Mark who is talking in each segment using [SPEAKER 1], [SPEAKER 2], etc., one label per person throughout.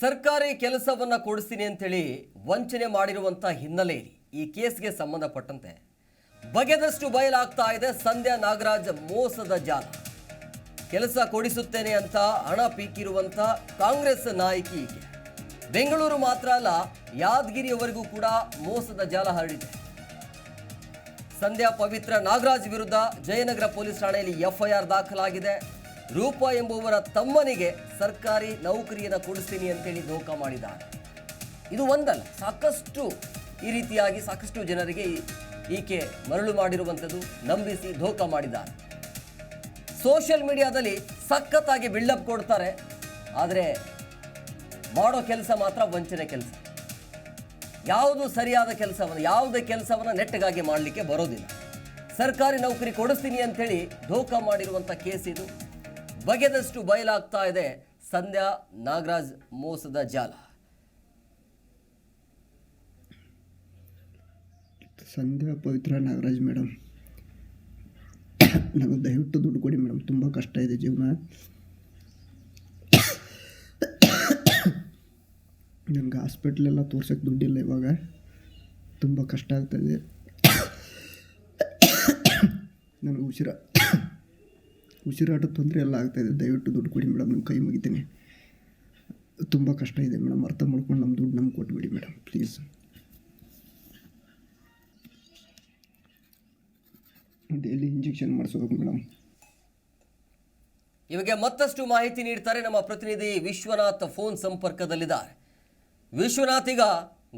[SPEAKER 1] ಸರ್ಕಾರಿ ಕೆಲಸವನ್ನ ಕೊಡಿಸ್ತೀನಿ ಅಂತೇಳಿ ವಂಚನೆ ಮಾಡಿರುವಂತ ಹಿನ್ನೆಲೆಯಲ್ಲಿ ಈ ಕೇಸ್ಗೆ ಸಂಬಂಧಪಟ್ಟಂತೆ ಬಗೆದಷ್ಟು ಬಯಲಾಗ್ತಾ ಇದೆ ಸಂಧ್ಯಾ ನಾಗರಾಜ್ ಮೋಸದ ಜಾಲ. ಕೆಲಸ ಕೊಡಿಸುತ್ತೇನೆ ಅಂತ ಹಣ ಪೀಕಿರುವಂತ ಕಾಂಗ್ರೆಸ್ ನಾಯಕಿ ಬೆಂಗಳೂರು ಮಾತ್ರ ಅಲ್ಲ, ಯಾದಗಿರಿಯವರೆಗೂ ಕೂಡ ಮೋಸದ ಜಾಲ ಹರಡಿದೆ. ಸಂಧ್ಯಾ ಪವಿತ್ರ ನಾಗರಾಜ್ ವಿರುದ್ಧ ಜಯನಗರ ಪೊಲೀಸ್ ಠಾಣೆಯಲ್ಲಿ ಎಫ್ಐಆರ್ ದಾಖಲಾಗಿದೆ. ರೂಪ ಎಂಬುವರ ತಮ್ಮನಿಗೆ ಸರ್ಕಾರಿ ನೌಕರಿಯನ್ನು ಕೊಡಿಸ್ತೀನಿ ಅಂತೇಳಿ ಧೋಕಾ ಮಾಡಿದ್ದಾರೆ. ಇದು ಒಂದಲ್ಲ, ಸಾಕಷ್ಟು ಈ ರೀತಿಯಾಗಿ ಸಾಕಷ್ಟು ಜನರಿಗೆ ಈಕೆ ಮರಳು ಮಾಡಿರುವಂಥದ್ದು ನಂಬಿಸಿ ಧೋಕಾ ಮಾಡಿದ್ದಾರೆ. ಸೋಷಿಯಲ್ ಮೀಡಿಯಾದಲ್ಲಿ ಸಖತ್ತಾಗಿ ಬಿಲ್ಡಪ್ ಕೊಡ್ತಾರೆ, ಆದರೆ ಮಾಡೋ ಕೆಲಸ ಮಾತ್ರ ವಂಚನೆ ಕೆಲಸ. ಯಾವುದು ಸರಿಯಾದ ಕೆಲಸವನ್ನು, ಯಾವುದೇ ಕೆಲಸವನ್ನು ನೆಟ್ಟಗಾಗಿ ಮಾಡಲಿಕ್ಕೆ ಬರೋದಿಲ್ಲ. ಸರ್ಕಾರಿ ನೌಕರಿ ಕೊಡಿಸ್ತೀನಿ ಅಂಥೇಳಿ ಧೋಕಾ ಮಾಡಿರುವಂಥ ಕೇಸ್ ಇದು. ಬಗೆದಷ್ಟು ಬಯಲಾಗ್ತಾ ಇದೆ. ಸಂಧ್ಯಾ ನಾಗರಾಜ್ ಮೋಸದ ಜಾಲ.
[SPEAKER 2] ಸಂಧ್ಯಾ ಪವಿತ್ರ ನಾಗರಾಜ್ ಮೇಡಮ್ ನನಗೆ ದಯವಿಟ್ಟು ದುಡ್ಡು ಕೊಡಿ ಮೇಡಮ್ ತುಂಬ ಕಷ್ಟ ಇದೆ ಜೀವನ. ನನಗೆ ಹಾಸ್ಪಿಟ್ಲೆಲ್ಲ ತೋರ್ಸೋಕ್ಕೆ ದುಡ್ಡಿಲ್ಲ ಇವಾಗ. ತುಂಬ ಕಷ್ಟ ಆಗ್ತಾಯಿದೆ ನನಗೆ ಉಸಿರ ಉಸಿರಾಟ ತೊಂದರೆ ಎಲ್ಲ ಆಗ್ತಾಯಿದೆ ದಯವಿಟ್ಟು ದುಡ್ಡು ಕೊಡಿ ಮೇಡಮ್, ನಿಮ್ಮ ಕೈ ಮುಗಿತೀನಿ. ತುಂಬ ಕಷ್ಟ ಇದೆ ಮೇಡಮ್, ಅರ್ಥ ಮಾಡ್ಕೊಂಡು ನಮ್ಮ ದುಡ್ಡು ನಮ್ಗೆ ಕೊಟ್ಬಿಡಿ ಮೇಡಮ್ ಪ್ಲೀಸ್ ಡೈಲಿ ಇಂಜೆಕ್ಷನ್ ಮಾಡಿಸ್ಬೇಕು ಮೇಡಮ್.
[SPEAKER 1] ಇವಾಗ ಮತ್ತಷ್ಟು ಮಾಹಿತಿ ನೀಡ್ತಾರೆ ನಮ್ಮ ಪ್ರತಿನಿಧಿ ವಿಶ್ವನಾಥ್ ಫೋನ್ ಸಂಪರ್ಕದಲ್ಲಿದ್ದಾರೆ. ವಿಶ್ವನಾಥ್ ಈಗ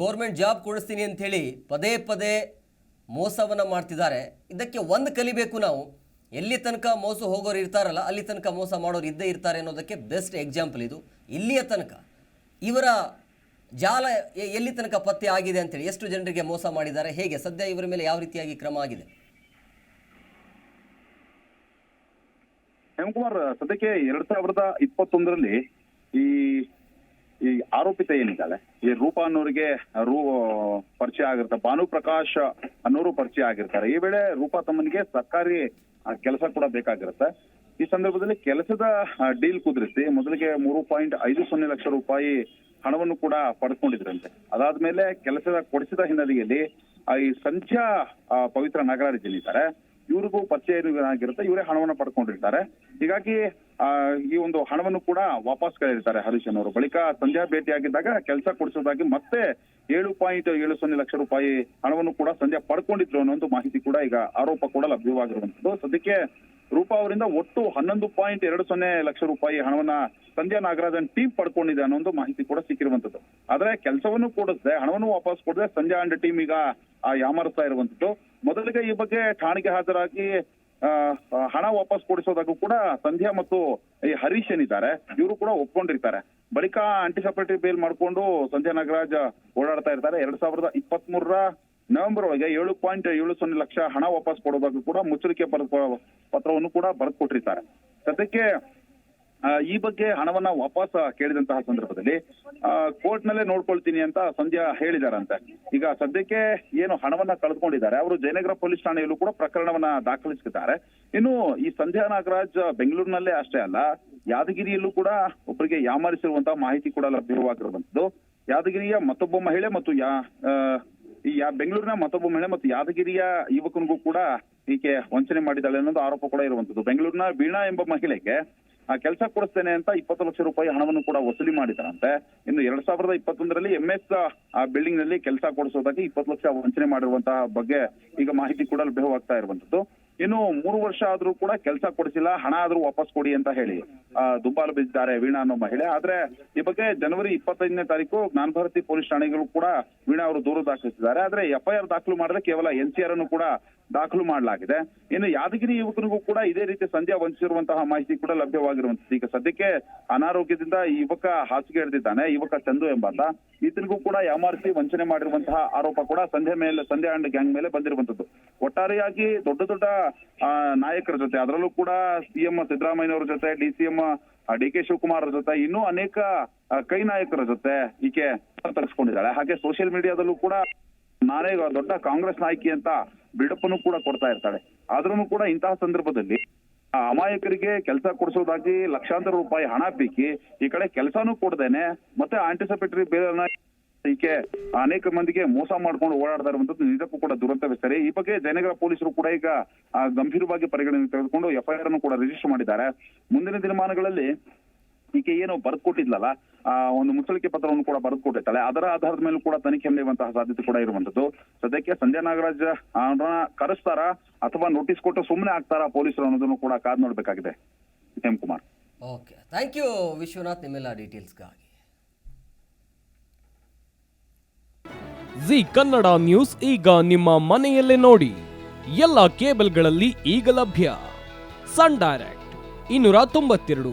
[SPEAKER 1] ಗೌರ್ಮೆಂಟ್ ಜಾಬ್ ಕೊಡಿಸ್ತೀನಿ ಅಂತ ಹೇಳಿ ಪದೇ ಪದೇ ಮೋಸವನ್ನು ಮಾಡ್ತಿದ್ದಾರೆ. ಇದಕ್ಕೆ ಒಂದು ಕಲಿಬೇಕು ನಾವು. ಎಲ್ಲಿ ತನಕ ಮೋಸ ಹೋಗೋರು ಇರ್ತಾರಲ್ಲ, ಅಲ್ಲಿ ತನಕ ಮೋಸ ಮಾಡೋರು ಇದ್ದೇ ಇರ್ತಾರೆ ಅನ್ನೋದಕ್ಕೆ ಬೆಸ್ಟ್ ಎಕ್ಸಾಂಪಲ್ ಇದು. ಇಲ್ಲಿಯ ತನಕ, ಇವರ ಜಾಲ ಎಲ್ಲಿ ತನಕ ಪತ್ತೆ ಆಗಿದೆ ಅಂತೇಳಿ, ಎಷ್ಟು ಜನರಿಗೆ ಮೋಸ ಮಾಡಿದ್ದಾರೆ, ಹೇಗೆ, ಸದ್ಯ ಇವರ ಮೇಲೆ ಯಾವ ರೀತಿಯಾಗಿ ಕ್ರಮ ಆಗಿದೆ?
[SPEAKER 3] ಹೇಮಕುಮಾರ್ ಸದ್ಯಕ್ಕೆ ಎರಡ್ ಸಾವಿರದ ಇಪ್ಪತ್ತೊಂದರಲ್ಲಿ ಈ ಈ ಆರೋಪಿತ ಏನಿದ್ದಾಳೆ? ಈ ರೂಪ ಅನ್ನೋರಿಗೆ ರೂ, ಪರಿಚಯ ಆಗಿರ್ತಾರೆ ಭಾನುಪ್ರಕಾಶ್ ಅನ್ನೋರು ಪರಿಚಯ ಆಗಿರ್ತಾರೆ. ಈ ವೇಳೆ ರೂಪಾ ತಮ್ಮನಿಗೆ ಸರ್ಕಾರಿ ಕೆಲಸ ಕೂಡ ಬೇಕಾಗಿರುತ್ತೆ. ಈ ಸಂದರ್ಭದಲ್ಲಿ ಕೆಲಸದ ಡೀಲ್ ಕುದುರಿಸಿ ಮೊದಲಿಗೆ ಮೂರು ಪಾಯಿಂಟ್ ಐದು ಸೊನ್ನೆ ಲಕ್ಷ ರೂಪಾಯಿ ಹಣವನ್ನು ಕೂಡ ಪಡ್ಕೊಂಡಿದ್ರಂತೆ. ಅದಾದ್ಮೇಲೆ ಕೆಲಸದ ಕೊಡಿಸಿದ ಹಿನ್ನೆಲೆಯಲ್ಲಿ ಈ ಸಂಧ್ಯಾ ಪವಿತ್ರ ನಾಗರಾಜ್ ಏನಿದ್ದಾರೆ ಇವ್ರಿಗೂ ಪರಿಚಯ ಆಗಿರುತ್ತೆ ಇವರೇ ಹಣವನ್ನು ಪಡ್ಕೊಂಡಿರ್ತಾರೆ. ಹೀಗಾಗಿ ಈ ಒಂದು ಹಣವನ್ನು ಕೂಡ ವಾಪಸ್ ಕಳೆದಿರ್ತಾರೆ ಹರೀಶ್ ಅವರು. ಬಳಿಕ ಸಂಧ್ಯಾ ಭೇಟಿಯಾಗಿದ್ದಾಗ ಕೆಲಸ ಕೊಡಿಸೋದಾಗಿ ಮತ್ತೆ ಏಳು ಪಾಯಿಂಟ್ ಏಳು ಸೊನ್ನೆ ಲಕ್ಷ ರೂಪಾಯಿ ಹಣವನ್ನು ಕೂಡ ಸಂಧ್ಯಾ ಪಡ್ಕೊಂಡಿದ್ರು ಅನ್ನೋ ಒಂದು ಮಾಹಿತಿ ಕೂಡ ಈಗ ಆರೋಪ ಕೂಡ ಲಭ್ಯವಾಗಿರುವಂತದ್ದು ಸದ್ಯಕ್ಕೆ ರೂಪಾ ಅವರಿಂದ ಒಟ್ಟು ಹನ್ನೊಂದು ಪಾಯಿಂಟ್ ಎರಡು ಸೊನ್ನೆ ಲಕ್ಷ ರೂಪಾಯಿ ಹಣವನ್ನ ಸಂಧ್ಯಾ ನಾಗರಾಜನ್ ಟೀಮ್ ಪಡ್ಕೊಂಡಿದೆ ಅನ್ನೋ ಒಂದು ಮಾಹಿತಿ ಕೂಡ ಸಿಕ್ಕಿರುವಂತದ್ದು. ಆದ್ರೆ ಕೆಲಸವನ್ನು ಕೊಡಿಸದೆ ಹಣವನ್ನು ವಾಪಸ್ ಕೊಡದೆ ಸಂಧ್ಯಾ ಅಂಡ್ ಟೀಮ್ ಈಗ ಯಾಮರಿಸ್ತಾ ಇರುವಂತದ್ದು. ಮೊದಲಿಗೆ ಈ ಬಗ್ಗೆ ಠಾಣೆಗೆ ಹಾಜರಾಗಿ ಹಣ ವಾಪಸ್ ಕೊಡಿಸೋದಕ್ಕೂ ಕೂಡ ಸಂಧ್ಯಾ ಮತ್ತು ಈ ಹರೀಶ್ ಏನಿದ್ದಾರೆ, ಇವರು ಕೂಡ ಒಪ್ಕೊಂಡಿರ್ತಾರೆ. ಬಳಿಕ ಆಂಟಿಸಪರೇಟಿವ್ ಬೇಲ್ ಮಾಡ್ಕೊಂಡು ಸಂಧ್ಯಾ ನಾಗರಾಜ್ ಓಡಾಡ್ತಾ ಇರ್ತಾರೆ. ಎರಡ್ ಸಾವಿರದ ಇಪ್ಪತ್ತ್ ಮೂರರ ನವೆಂಬರ್ ಒಳಗೆ ಏಳು ಪಾಯಿಂಟ್ ಏಳು ಸೊನ್ನೆ ಲಕ್ಷ ಹಣ ವಾಪಸ್ ಕೊಡೋದಕ್ಕೂ ಕೂಡ ಮುಚ್ಚಳಿಕೆ ಪರ- ಪತ್ರವನ್ನು ಕೂಡ ಬರೆದು ಕೊಟ್ಟಿರ್ತಾರೆ ಸದ್ಯಕ್ಕೆ ಈ ಬಗ್ಗೆ ಹಣವನ್ನ ವಾಪಸ್ ಕೇಳಿದಂತಹ ಸಂದರ್ಭದಲ್ಲಿ ಕೋರ್ಟ್ ನಲ್ಲೇ ನೋಡ್ಕೊಳ್ತೀನಿ ಅಂತ ಸಂಧ್ಯಾ ಹೇಳಿದಾರಂತೆ. ಈಗ ಸದ್ಯಕ್ಕೆ ಏನು ಹಣವನ್ನ ಕಳೆದುಕೊಂಡಿದ್ದಾರೆ. ಅವರು ಜಯನಗರ ಪೊಲೀಸ್ ಠಾಣೆಯಲ್ಲೂ ಕೂಡ ಪ್ರಕರಣವನ್ನ ದಾಖಲಿಸಿದ್ದಾರೆ. ಇನ್ನು ಈ ಸಂಧ್ಯಾ ನಾಗರಾಜ್ ಬೆಂಗಳೂರಿನಲ್ಲೇ ಅಷ್ಟೇ ಅಲ್ಲ, ಯಾದಗಿರಿಯಲ್ಲೂ ಕೂಡ ಒಬ್ಬರಿಗೆ ಯಾಮಾರಿಸಿರುವಂತಹ ಮಾಹಿತಿ ಕೂಡ ಲಭ್ಯವಾಗಿರುವಂತದ್ದು ಯಾದಗಿರಿಯ ಮತ್ತೊಬ್ಬ ಮಹಿಳೆ ಮತ್ತು ಯಾ ಈ ಬೆಂಗಳೂರಿನ ಮತ್ತೊಬ್ಬ ಮಹಿಳೆ ಮತ್ತು ಯಾದಗಿರಿಯ ಯುವಕನಿಗೂ ಕೂಡ ಈಕೆ ವಂಚನೆ ಮಾಡಿದ್ದಾಳೆ ಅನ್ನೋದು ಆರೋಪ ಕೂಡ ಇರುವಂತದ್ದು. ಬೆಂಗಳೂರಿನ ವೀಣಾ ಎಂಬ ಮಹಿಳೆಗೆ, ಆ, ಕೆಲಸ ಕೊಡಿಸ್ತೇನೆ ಅಂತ ಇಪ್ಪತ್ತು ಲಕ್ಷ ರೂಪಾಯಿ ಹಣವನ್ನು ಕೂಡ ವಸೂಲಿ ಮಾಡಿದಾರಂತೆ ಇನ್ನು ಎರಡ್ ಸಾವಿರದ ಇಪ್ಪತ್ತೊಂದರಲ್ಲಿ ಎಂಎಸ್ ಆ ಬಿಲ್ಡಿಂಗ್ನಲ್ಲಿ ಕೆಲಸ ಕೊಡಿಸೋದಾಗಿ ಇಪ್ಪತ್ತು ಲಕ್ಷ ವಂಚನೆ ಮಾಡಿರುವಂತಹ ಬಗ್ಗೆ ಈಗ ಮಾಹಿತಿ ಕೂಡ ಲಭ್ಯವಾಗ್ತಾ ಇರುವಂತದ್ದು. ಇನ್ನು ಮೂರು ವರ್ಷ ಆದ್ರೂ ಕೂಡ ಕೆಲಸ ಕೊಡಿಸಿಲ್ಲ ಹಣ ಆದ್ರೂ ವಾಪಸ್ ಕೊಡಿ ಅಂತ ಹೇಳಿ ಆ, ದುಂಬಾಲು ಬಿದ್ದಿದ್ದಾರೆ ವೀಣಾ ಅನ್ನೋ ಮಹಿಳೆ. ಆದ್ರೆ ಈ ಬಗ್ಗೆ ಜನವರಿ ಇಪ್ಪತ್ತೈದನೇ ತಾರೀಕು ಜ್ಞಾನ ಭಾರತಿ ಪೊಲೀಸ್ ಠಾಣೆಗಳು ಕೂಡ ವೀಣಾ ಅವರು ದೂರು ದಾಖಲಿಸಿದ್ದಾರೆ. ಆದ್ರೆ ಎಫ್ಐಆರ್ ದಾಖಲು ಮಾಡಿದ್ರೆ ಕೇವಲ ಎನ್ ಸಿ ಆರ್ ಅನ್ನು ಕೂಡ ದಾಖಲು ಮಾಡಲಾಗಿದೆ. ಇನ್ನು ಯಾದಗಿರಿ ಯುವಕನಿಗೂ ಕೂಡ ಇದೇ ರೀತಿ ಸಂಧ್ಯಾ ವಂಚಿಸಿರುವಂತಹ ಮಾಹಿತಿ ಕೂಡ ಲಭ್ಯವಾಗಿರುವಂತದ್ದು ಈಗ ಸದ್ಯಕ್ಕೆ ಅನಾರೋಗ್ಯದಿಂದ ಈ ಯುವಕ ಹಾಸಿಗೆ ಹಿಡಿದಿದ್ದಾನೆ ಯುವಕ ಚಂದು ಎಂಬಾತ. ಈತನಿಗೂ ಕೂಡ ಯಾಮಾರಿಸಿ ವಂಚನೆ ಮಾಡಿರುವಂತಹ ಆರೋಪ ಕೂಡ ಸಂಧ್ಯಾ ಮೇಲೆ, ಸಂಧ್ಯಾ ಅಂಡ್ ಗ್ಯಾಂಗ್ ಮೇಲೆ ಬಂದಿರುವಂತದ್ದು ಒಟ್ಟಾರೆಯಾಗಿ ದೊಡ್ಡ ದೊಡ್ಡ ನಾಯಕರ ಜೊತೆ, ಅದರಲ್ಲೂ ಕೂಡ ಸಿಎಂ ಸಿದ್ದರಾಮಯ್ಯನವರ ಜೊತೆ, D C M D K Shivakumar ಜೊತೆ, ಇನ್ನೂ ಅನೇಕ ಕೈ ನಾಯಕರ ಜೊತೆ ಈಕೆ ತರಿಸ್ಕೊಂಡಿದ್ದಾಳೆ ಹಾಗೆ ಸೋಷಿಯಲ್ ಮೀಡಿಯಾದಲ್ಲೂ ಕೂಡ ನಾನೇ ದೊಡ್ಡ ಕಾಂಗ್ರೆಸ್ ನಾಯಕಿ ಅಂತ ಬಿಲ್ಡಪ್ ಅನ್ನು ಕೂಡ ಕೊಡ್ತಾ ಇರ್ತಾಳೆ. ಆದ್ರೂ ಕೂಡ ಇಂತಹ ಸಂದರ್ಭದಲ್ಲಿ ಅಮಾಯಕರಿಗೆ ಕೆಲಸ ಕೊಡಿಸೋದಾಗಿ ಲಕ್ಷಾಂತರ ರೂಪಾಯಿ ಹಣ ಬಿಕ್ಕಿ ಈ ಕಡೆ ಕೆಲಸನೂ ಕೊಡ್ದೇನೆ, ಮತ್ತೆ ಆಂಟಿಸಿಪೇಟರಿ ಬೇರೆ ಈಕೆ ಅನೇಕ ಮಂದಿಗೆ ಮೋಸ ಮಾಡ್ಕೊಂಡು ಓಡಾಡ್ತಾ ಇರುವಂತದ್ದು ನಿಜಕ್ಕೂ ಕೂಡ ದುರಂತವೇ ಸರಿ ಈ ಬಗ್ಗೆ ಜಯನಗರ ಪೊಲೀಸರು ಕೂಡ ಈಗ ಗಂಭೀರವಾಗಿ ಪರಿಗಣನೆ ತೆಗೆದುಕೊಂಡು ಎಫ್ಐಆರ್ ಅನ್ನು ಕೂಡ ರಿಜಿಸ್ಟರ್ ಮಾಡಿದ್ದಾರೆ. ಮುಂದಿನ ದಿನಮಾನಗಳಲ್ಲಿ ಈಕೆ ಏನೋ ಬರೆದು ಕೊಟ್ಟಿದ್ಲಲ್ಲ ಆ ಒಂದು ಮುಚ್ಚಳಿಕೆ ಪತ್ರವನ್ನು ಕೂಡ ಬರೆದುಕೊಟ್ಟಿರ್ತಾಳೆ ಅದರ ಆಧಾರದ ಮೇಲೂ ಕೂಡ ತನಿಖೆ ನಡೆಯುವಂತಹ ಸಾಧ್ಯತೆ ಕೂಡ ಇರುವಂತದ್ದು ಸದ್ಯಕ್ಕೆ ಸಂಧ್ಯಾ ನಾಗರಾಜ್ ಅವ್ರನ್ನ ಕರೆಸ್ತಾರ ಅಥವಾ ನೋಟಿಸ್ ಕೊಟ್ಟು ಸುಮ್ಮನೆ ಆಗ್ತಾರಾ ಪೊಲೀಸರು ಅನ್ನೋದನ್ನು ಕೂಡ ಕಾದ್ ನೋಡ್ಬೇಕಾಗಿದೆ. Hemakumar
[SPEAKER 1] okay. Thank you Vishwanath ನಿಮ್ಮೆಲ್ಲ ಡೀಟೇಲ್ಸ್ಗಾಗಿ
[SPEAKER 4] ಜಿ ಕನ್ನಡ ನ್ಯೂಸ್ ಈಗ ನಿಮ್ಮ ಮನೆಯಲ್ಲೇ ನೋಡಿ. ಎಲ್ಲ ಕೇಬಲ್ಗಳಲ್ಲಿ ಈಗ ಲಭ್ಯ. ಸನ್ ಡೈರೆಕ್ಟ್ ಇನ್ನೂರ ತೊಂಬತ್ತೆರಡು.